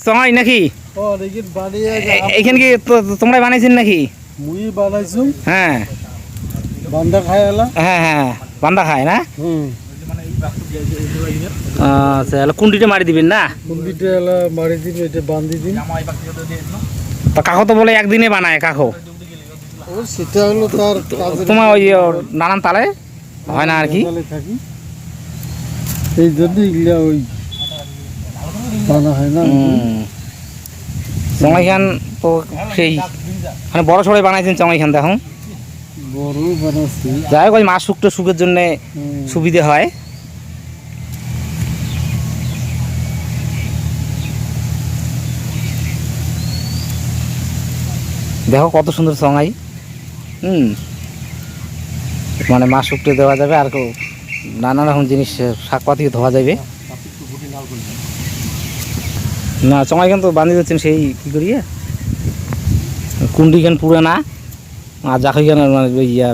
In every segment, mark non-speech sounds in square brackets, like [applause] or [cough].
সময় নাকি? ও দেখি বানিয়ে এ- এইখান কি তোমরাই বানাইছেন নাকি? মুই বানাইছো। হ্যাঁ। বান্দা খাই হ্যাঁ হ্যাঁ বান্দা খায় না? আচ্ছা তাহলে কুন্ডিটা মারি দিবেন না? কুন্দিটা এলা মারি দিন এটা বান্ধি দিন তো কাকো তো বলে একদিনে বানায় কাকো। সেটা হলো তার তোমার ওই নানান তালে? হয় না আর কি? এই জন্য এগুলা ওই বানা হয় না? চঙাইখান তো সেই মানে বড় সড়ে বানাইছেন চঙাইখান দেখুন বড় বানাচ্ছি। যাই হোক ওই মাছ শুকটো শুকের জন্য সুবিধে হয়। দেখো কত সুন্দর চঙাই। হুম। মানে মাছ শুকতে দেওয়া যাবে আর কেউ নানা রকম জিনিস শাকপাতি ধোয়া যাবে। না চঙাই তো বান্ধি দিচ্ছেন সেই কী করিয়ে? কুন্ডিখান পুরানা আর জাকাইখান মানে ওই ইয়া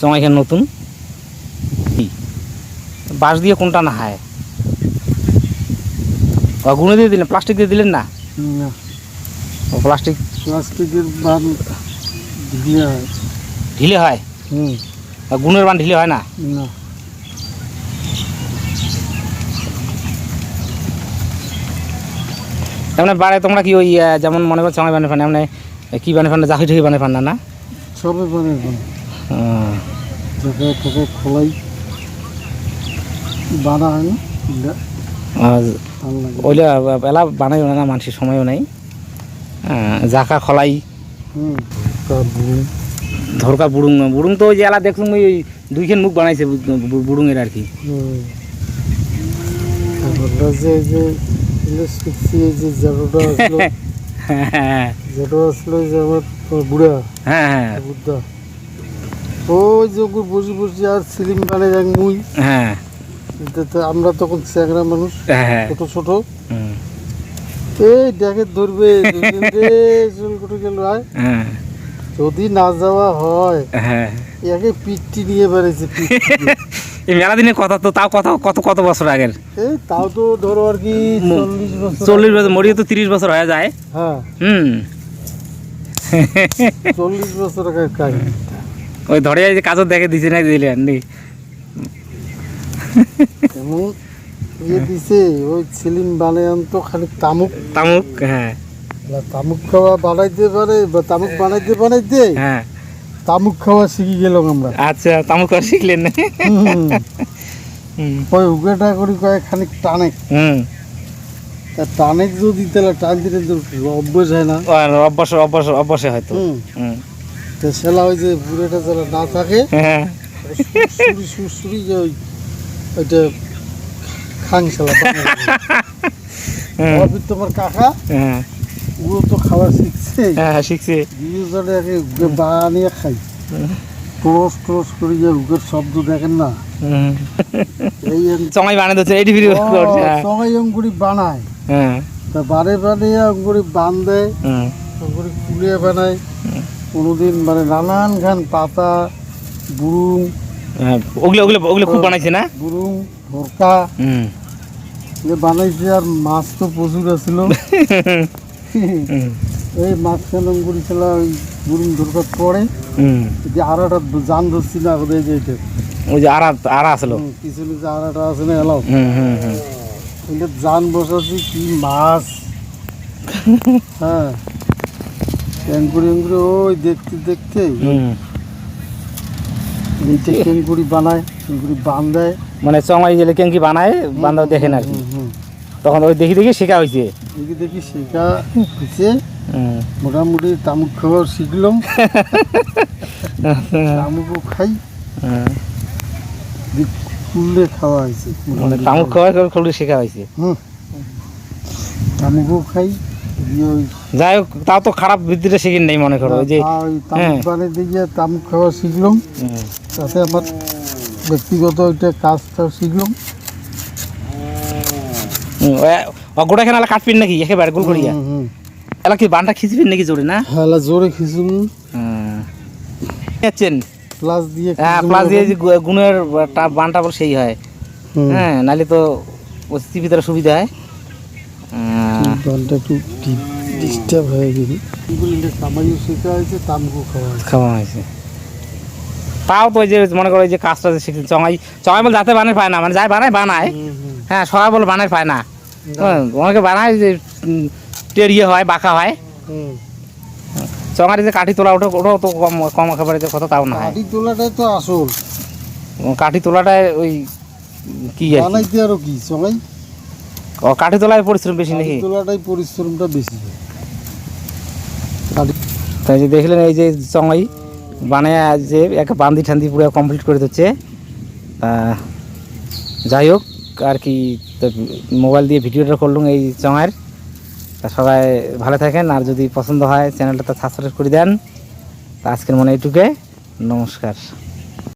চঙাইখান নতুন। বাঁশ দিয়ে কোনটা না হয়? গুঁড়ো দিয়ে দিলেন প্লাস্টিক দিয়ে দিলেন না? প্লাস্টিক প্লাস্টিকের বান দিলে হয়। ঢিলে হয়? গুণের বান ঢিলে হয় না। এমনি বাড়ে তোমরা কি ওই যেমন মনে করো চঙাই বানে ফান এমনি কি বানে ফান জাকি ঠাকি বানে ফান না না? সবে বানাই বান আহ, জায়গায় টাকায় খোলাই বানা হয় না। এগুলা আর ওইলা এলা বানাই না মানুষের সময়ও নাই। জাকা খলাই। হুম। ধরকা বুড়ুং বুড়ুং তো ওই যে এলা দেখলাম ওই দুইখান মুখ বানাইছে বুড়ুঙের আর কি। যে হ্যাঁ [laughs] বুড়া হ্যাঁ হ্যাঁ। বুদ্ধা। ওই যে ওকে বসে বসে আর সিলিম বানাই যাক মুই। হ্যাঁ। আমরা তখন চ্যাংরা মানুষ হ্যাঁ ছোট ছোট। এই দেখে ধরবে গেল হ্যাঁ। যদি না যাওয়া হয় হ্যাঁ। একে পিঠটি নিয়ে বেড়াইছে পিঠটি নিয়ে। [laughs] এই মেলা দিনের কথা তো তাও কত কত কত বছর আগের? এই তাও তো ধরো আর কি চল্লিশ বছর মরিয়ে তো তিরিশ বছর হয়ে যায়। হ্যাঁ। হুম। চল্লিশ বছর আগের কাহিনী। ওই ধরে যে কাজও দেখে দিছে না দিলেন নি এমন ইয়ে দিছে ওই সিলিম বানাই আনতো খালি তামুক। তামুক হ্যাঁ। তামুক খাওয়া বানাইতে পারে তামুক বানাইতে বানাইতে। হ্যাঁ। তামুক খাওয়া শিখে গেলাম আমরা। আচ্ছা তামুক আর শিখলেন না? ওই উগেটা করি কয়েক খানিক টানে হুম। তা টানে যদি তাহলে টান দিলে অভ্যাস হয় না। অভ্যাস অভ্যাস অভ্যাসে হয়তো। হুম। হুম। তো সেলা ওই যে বুড়েটা যারা না থাকে হ্যাঁ। যে ওই ওইটা খাং সেলা। হুম, তোমার কাকা হ্যাঁ। ও তো খাওয়া শিখছে। হ্যাঁ শিখছে। দুজনে উগে বানিয়ে খাই। ক্রস ক্রস করে যে উগের শব্দ দেখেন না? এই চঙাই বানিয়ে দিচ্ছে এইটি ভিডিও করছে হ্যাঁ। সবাই অঙ্গুরি বানায়। হ্যাঁ। তা বারে বানিয়ে অঙ্গুরি বান্ধে অঙ্গুরি কুলিয়ে বানায়। কোনোদিন মানে নানান খান পাতা বুরুং। হ্যাঁ, ওগুলো ওগুলো ওগুলো খুব বানাইছে না? বুরুং ভরকা। হুম। বানাইছে আর মাছ তো প্রচুর আছিল। [laughs] এই মাঝখানে অঙ্গুরি খেলা ওই ধরকার পরে। হুম। যে আড়াটা জান ধরছি না ওদের যে এটা। ওই যে আরা আরা আসলো। পিছনে যে আড়াটা আছে না হুম এটা জান বসাচ্ছি কি মাছ। হ্যাঁ। ট্যাঙ্কুরি অঙ্কুরি ওই দেখতে দেখতে। ট্যাঙ্কুরি বানায় ট্যাঙ্কুরি বান্ধায় মানে চঙাই গেলে কেঙ্কি বানায় বান্ধব দেখেন আর কি। তখন ওই দেখি দেখি শেখা হয়েছে দেখি দেখি শেখা হয়েছে মোটামুটি তামুক খাওয়া শিখলাম। তামুকও খাই। খুললে খাওয়া হয়েছে মানে তামুক খাওয়ার খুলে শেখা হয়েছে হুম। তামুকও খাই যাই হোক তাও তো খারাপ ভিত্তিতে শিখেন নেই মনে করো ওই যে তা তামুক হ্যাঁ। দিয়ে তামুক খাওয়া শিখলাম। তাতে আমার ব্যক্তিগত ওইটা কাজটা শিখলাম। গোটা কাটপিন নাকি? একেবারে গোল করিয়া। এলা কি বানটা খিচবেন নাকি জোরে না? হেলা জোরে। প্লাস দিয়ে হ্যাঁ প্লাস দিয়ে এরকম। যে গু- গুণের বানটা বল সেই হয়। হ্যাঁ নাহলে তো পরিস্থিতির ভিতরে সুবিধা হয়। আহ, একটু ডিস্টার্ব হয়ে গেছে কামাইও শেখা হয়েছে তামকো খাওয়া খাওয়া হয়েছে। তাও তো ওই যে মনে করো যে কাজটা শিখছে চঙাই চঙাই বলে যাতে বানায় পায় না মানে যাই বানায় বানায়। হ্যাঁ সবাই বলে বানায় পায় না। হ্যাঁ, অনেকে বানায় যে টেরিয়ে হয় বাঁকা হয়। চঙারি যে কাঠি তোলা ওটা ওটাও তো কম কম একেবারে যে কথা তাও না কাঠি তোলাটাই তো আসল। কাঠি তোলাটায় ওই কি বানাইতে আরও কি সবাই ও কাঠি তোলায় পরিশ্রম বেশি নাকি? তোলাটাই পরিশ্রমটা বেশি। তাই যে দেখলেন এই যে চঙাই বানায় যে এক বান্দি ঠান্দি পুরো কমপ্লিট করে দিচ্ছে। যাই হোক। আর কি মোবাইল দিয়ে ভিডিওটা করলুম এই চঙার তা সবাই ভালো থাকেন, আর যদি পছন্দ হয় চ্যানেলটা তো সাবস্ক্রাইব করে দেন। তা আজকের মনে এইটুকে নমস্কার।